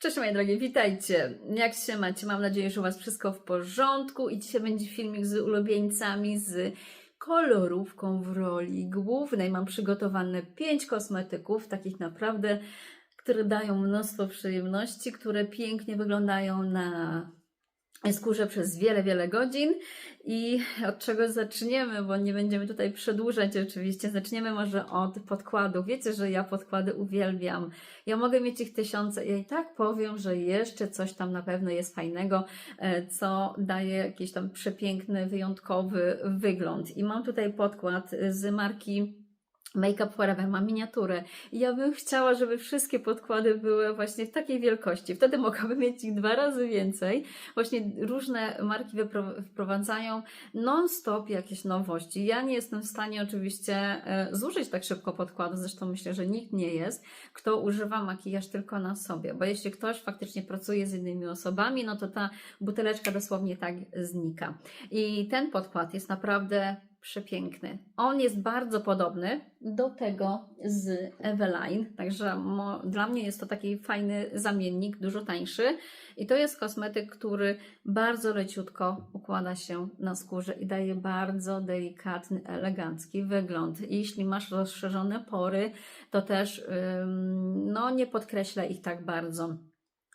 Cześć moje drogie, witajcie. Jak się macie? Mam nadzieję, że u Was wszystko w porządku i dzisiaj będzie filmik z ulubieńcami, z kolorówką w roli głównej. Mam przygotowane pięć kosmetyków, takich naprawdę, które dają mnóstwo przyjemności, które pięknie wyglądają na skórze przez wiele, wiele godzin. I od czego zaczniemy, bo nie będziemy tutaj przedłużać oczywiście. Zaczniemy może od podkładów. Wiecie, że ja podkłady uwielbiam. Ja mogę mieć ich tysiące. I tak powiem, że jeszcze coś tam na pewno jest fajnego, e, co daje jakiś tam przepiękny, wyjątkowy wygląd. I mam tutaj podkład z marki Make Up Forever ma miniaturę. Ja bym chciała, żeby wszystkie podkłady były właśnie w takiej wielkości. Wtedy mogłabym mieć ich dwa razy więcej. Właśnie różne marki wprowadzają non-stop jakieś nowości. Ja nie jestem w stanie oczywiście e, zużyć tak szybko podkładu, zresztą myślę, że nikt nie jest, kto używa makijaż tylko na sobie. Bo jeśli ktoś faktycznie pracuje z innymi osobami, no to ta buteleczka dosłownie tak znika. I ten podkład jest naprawdę przepiękny. On jest bardzo podobny do tego z Eveline, także dla mnie jest to taki fajny zamiennik, dużo tańszy. I to jest kosmetyk, który bardzo leciutko układa się na skórze i daje bardzo delikatny, elegancki wygląd. Jeśli masz rozszerzone pory, to też no, nie podkreśla ich tak bardzo.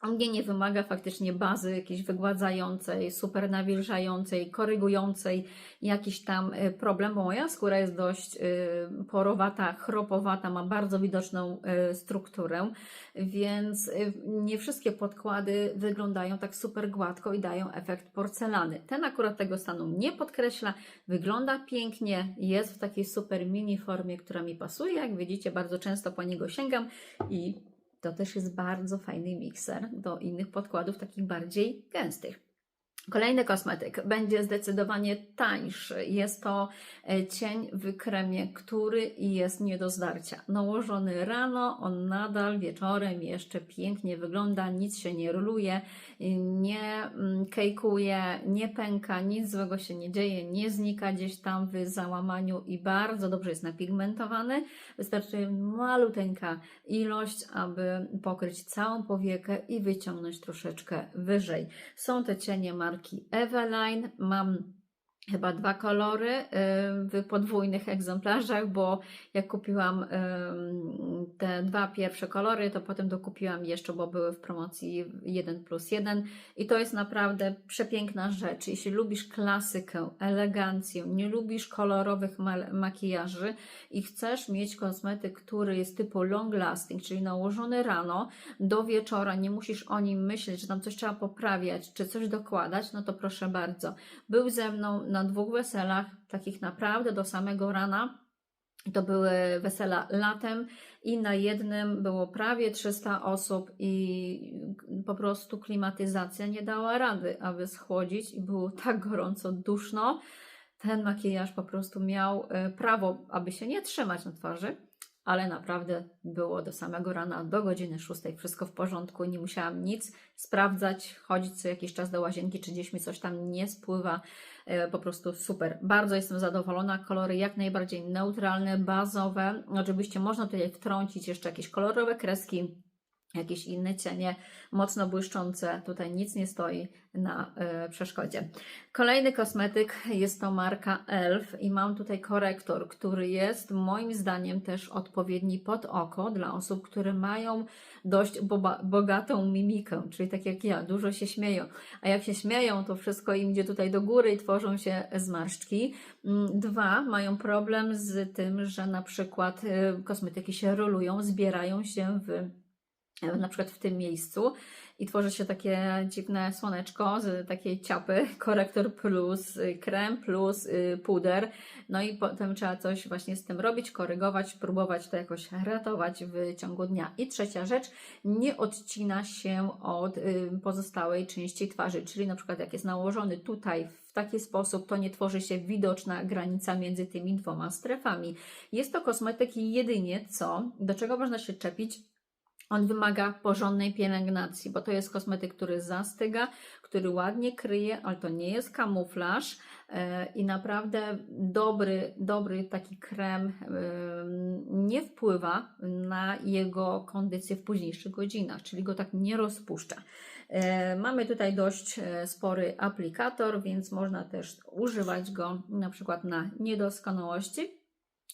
Mnie nie wymaga faktycznie bazy jakiejś wygładzającej, super nawilżającej, korygującej jakiś tam y, problem, bo moja skóra jest dość y, porowata, chropowata, ma bardzo widoczną y, strukturę, więc nie wszystkie podkłady wyglądają tak super gładko i dają efekt porcelany. Ten akurat tego stanu nie podkreśla, wygląda pięknie, jest w takiej super mini formie, która mi pasuje. Jak widzicie, bardzo często po niego sięgam i to też jest bardzo fajny mikser do innych podkładów, takich bardziej gęstych. Kolejny kosmetyk będzie zdecydowanie tańszy. Jest to e, cień w kremie, który jest nie do zdarcia. Nałożony rano, on nadal wieczorem jeszcze pięknie wygląda, nic się nie roluje, nie mm, kejkuje, nie pęka, nic złego się nie dzieje, nie znika gdzieś tam w załamaniu i bardzo dobrze jest napigmentowany. Wystarczy maluteńka ilość, aby pokryć całą powiekę i wyciągnąć troszeczkę wyżej. Są te cienie marki Eveline. Mam chyba dwa kolory y, w podwójnych egzemplarzach, bo jak kupiłam te dwa pierwsze kolory, to potem dokupiłam jeszcze, bo były w promocji 1 plus 1 i to jest naprawdę przepiękna rzecz. Jeśli lubisz klasykę, elegancję, nie lubisz kolorowych ma- makijaży i chcesz mieć kosmetyk, który jest typu long lasting, czyli nałożony rano do wieczora, nie musisz o nim myśleć, że tam coś trzeba poprawiać, czy coś dokładać, no to proszę bardzo. Był ze mną na dwóch weselach, takich naprawdę do samego rana. To były wesela latem i na jednym było prawie 300 osób i po prostu klimatyzacja nie dała rady, aby schłodzić i było tak gorąco, duszno. Ten makijaż po prostu miał e, prawo, aby się nie trzymać na twarzy, ale naprawdę było do samego rana, do godziny 6, wszystko w porządku, nie musiałam nic sprawdzać, chodzić co jakiś czas do łazienki, czy gdzieś mi coś tam nie spływa, e, po prostu super. Bardzo jestem zadowolona, kolory jak najbardziej neutralne, bazowe, oczywiście można tutaj wtrącić jeszcze jakieś kolorowe kreski, jakieś inne cienie, mocno błyszczące, tutaj nic nie stoi na y, przeszkodzie. Kolejny kosmetyk jest to marka ELF i mam tutaj korektor, który jest moim zdaniem też odpowiedni pod oko dla osób, które mają dość bogatą mimikę, czyli tak jak ja, dużo się śmieją, a jak się śmieją, to wszystko im idzie tutaj do góry i tworzą się zmarszczki. Mm, Dwa, mają problem z tym, że na przykład y, kosmetyki się rolują, zbierają się w na przykład w tym miejscu i tworzy się takie dziwne słoneczko z takiej ciapy, korektor plus y, krem plus y, puder, no i potem trzeba coś właśnie z tym robić, korygować, próbować to jakoś ratować w ciągu dnia. I trzecia rzecz, nie odcina się od y, pozostałej części twarzy, czyli na przykład jak jest nałożony tutaj w taki sposób, to nie tworzy się widoczna granica między tymi dwoma strefami. Jest to kosmetyk jedynie co, do czego można się czepić, On wymaga porządnej pielęgnacji, bo to jest kosmetyk, który zastyga, który ładnie kryje, ale to nie jest kamuflaż e, i naprawdę dobry, dobry taki krem e, nie wpływa na jego kondycję w późniejszych godzinach, czyli go tak nie rozpuszcza. E, Mamy tutaj dość spory aplikator, więc można też używać go na przykład na niedoskonałości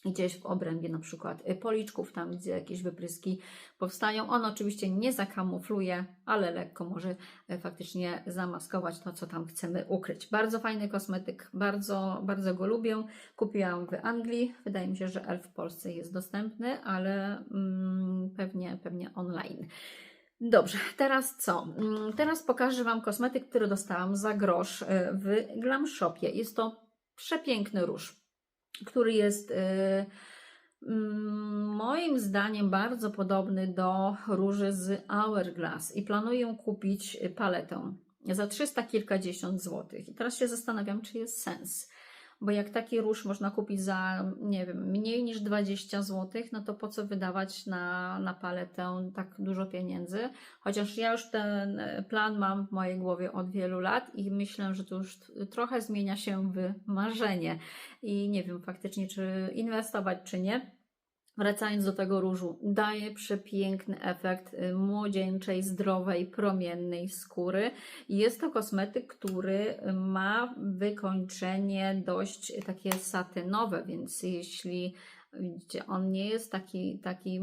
gdzieś w obrębie na przykład y, policzków, tam gdzie jakieś wypryski powstają. On oczywiście nie zakamufluje, ale lekko może e, faktycznie zamaskować to, co tam chcemy ukryć. Bardzo fajny kosmetyk, bardzo, bardzo go lubię. Kupiłam w Anglii. Wydaje mi się, że Elf w Polsce jest dostępny, ale mm, pewnie, pewnie online. Dobrze, teraz co? Mm, Teraz pokażę Wam kosmetyk, który dostałam za grosz e, w Glam Shopie. Jest to przepiękny róż który jest y, mm, moim zdaniem bardzo podobny do róży z Hourglass i planuję kupić paletę za 300 kilkadziesiąt złotych. I teraz się zastanawiam, czy jest sens. Bo jak taki róż można kupić za, nie wiem, mniej niż 20 zł, no to po co wydawać na, na paletę tak dużo pieniędzy? Chociaż ja już ten e, plan mam w mojej głowie od wielu lat i myślę, że to już trochę zmienia się w marzenie. I nie wiem faktycznie, czy inwestować, czy nie. Wracając do tego różu, daje przepiękny efekt y, młodzieńczej, zdrowej, promiennej skóry. Jest to kosmetyk, który ma wykończenie dość takie satynowe, więc jeśli widzicie, on nie jest taki, taki y,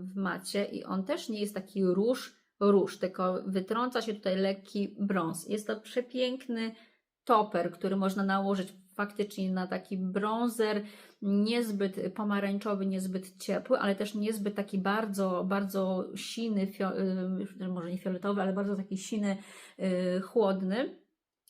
w macie i on też nie jest taki róż, róż, tylko wytrąca się tutaj lekki brąz. Jest to przepiękny toper, który można nałożyć faktycznie na taki bronzer, niezbyt pomarańczowy, niezbyt ciepły, ale też niezbyt taki bardzo, bardzo siny, y, może nie fioletowy, ale bardzo taki siny, y, chłodny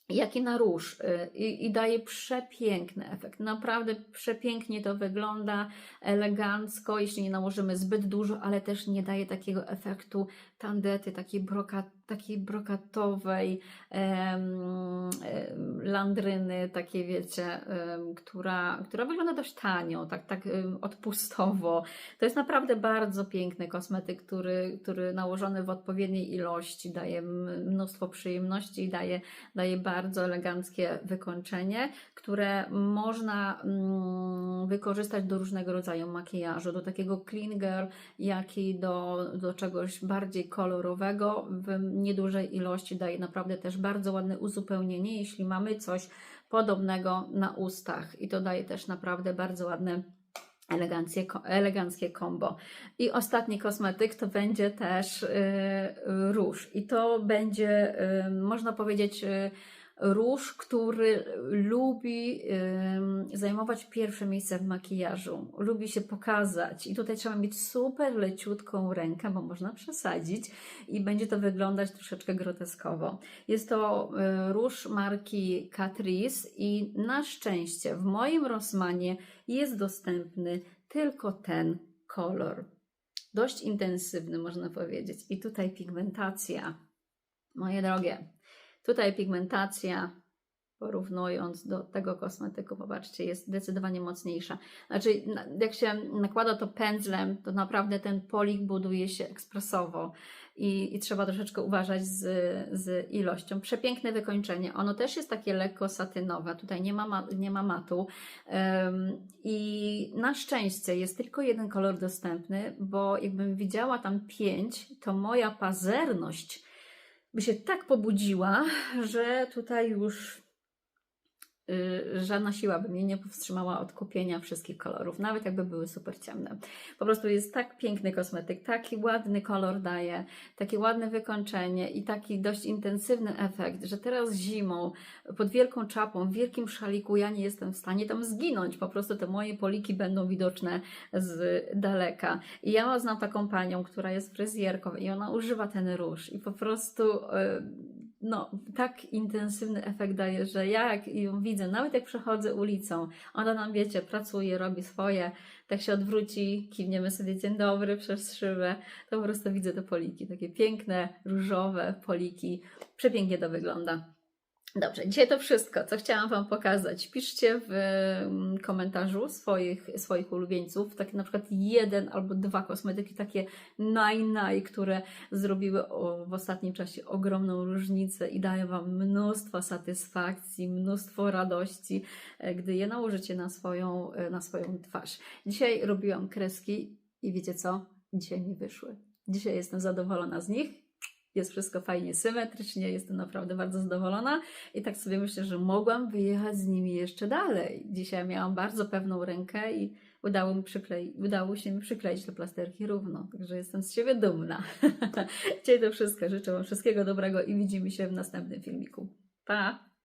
jaki na róż y, I, i daje przepiękny efekt. Naprawdę przepięknie to wygląda, elegancko, jeśli nie nałożymy zbyt dużo, ale też nie daje takiego efektu tandety, takiej, broka, takiej brokatowej em, em, landryny, takiej wiecie, em, która, która wygląda dość tanio, tak, tak em, odpustowo. To jest naprawdę bardzo piękny kosmetyk, który, który nałożony w odpowiedniej ilości daje mnóstwo przyjemności i daje, daje bardzo eleganckie wykończenie, które można mm, wykorzystać do różnego rodzaju makijażu, do takiego clean girl, jak i do, do czegoś bardziej kolorowego w niedużej ilości. Daje naprawdę też bardzo ładne uzupełnienie, jeśli mamy coś podobnego na ustach i to daje też naprawdę bardzo ładne eleganckie, eleganckie combo. I ostatni kosmetyk to będzie też y, róż. I to będzie, y, można powiedzieć, y, róż, który lubi zajmować pierwsze miejsce w makijażu, lubi się pokazać i tutaj trzeba mieć super leciutką rękę, bo można przesadzić i będzie to wyglądać troszeczkę groteskowo. Jest to y, róż marki Catrice i na szczęście w moim Rossmanie jest dostępny tylko ten kolor. Dość intensywny, można powiedzieć. I tutaj pigmentacja. Moje drogie, Tutaj pigmentacja, porównując do tego kosmetyku, popatrzcie, jest zdecydowanie mocniejsza. Znaczy, jak się nakłada to pędzlem, to naprawdę ten polik buduje się ekspresowo i, i trzeba troszeczkę uważać z, z ilością. Przepiękne wykończenie. Ono też jest takie lekko satynowe. Tutaj nie ma, nie ma matu. Um, I na szczęście jest tylko jeden kolor dostępny, bo jakbym widziała tam pięć, to moja pazerność by się tak pobudziła, że tutaj już żadna siła by mnie nie powstrzymała od kupienia wszystkich kolorów, nawet jakby były super ciemne. Po prostu jest tak piękny kosmetyk, taki ładny kolor daje, takie ładne wykończenie i taki dość intensywny efekt, że teraz zimą, pod wielką czapą, w wielkim szaliku ja nie jestem w stanie tam zginąć. Po prostu te moje poliki będą widoczne z daleka. I ja znam taką panią, która jest fryzjerką i ona używa ten róż i po prostu yy, no, tak intensywny efekt daje, że ja jak ją widzę, nawet jak przechodzę ulicą, ona nam, wiecie, pracuje, robi swoje, tak się odwróci, kiwniemy sobie dzień dobry przez szybę, to po prostu widzę te poliki, takie piękne, różowe poliki, przepięknie to wygląda. Dobrze, dzisiaj to wszystko, co chciałam Wam pokazać. Piszcie w mm, komentarzu swoich, swoich ulubieńców, takie na przykład jeden albo dwa kosmetyki, takie naj, naj, które zrobiły o, w ostatnim czasie ogromną różnicę i dają Wam mnóstwo satysfakcji, mnóstwo radości, e, gdy je nałożycie na swoją, e, na swoją twarz. Dzisiaj robiłam kreski i wiecie co? Dzisiaj mi wyszły. Dzisiaj jestem zadowolona z nich. Jest wszystko fajnie symetrycznie, jestem naprawdę bardzo zadowolona i tak sobie myślę, że mogłam wyjechać z nimi jeszcze dalej. Dzisiaj miałam bardzo pewną rękę i udało, mi przyklei- udało się mi przykleić te plasterki równo, także jestem z siebie dumna. Dzisiaj to wszystko. Życzę Wam wszystkiego dobrego i widzimy się w następnym filmiku. Pa!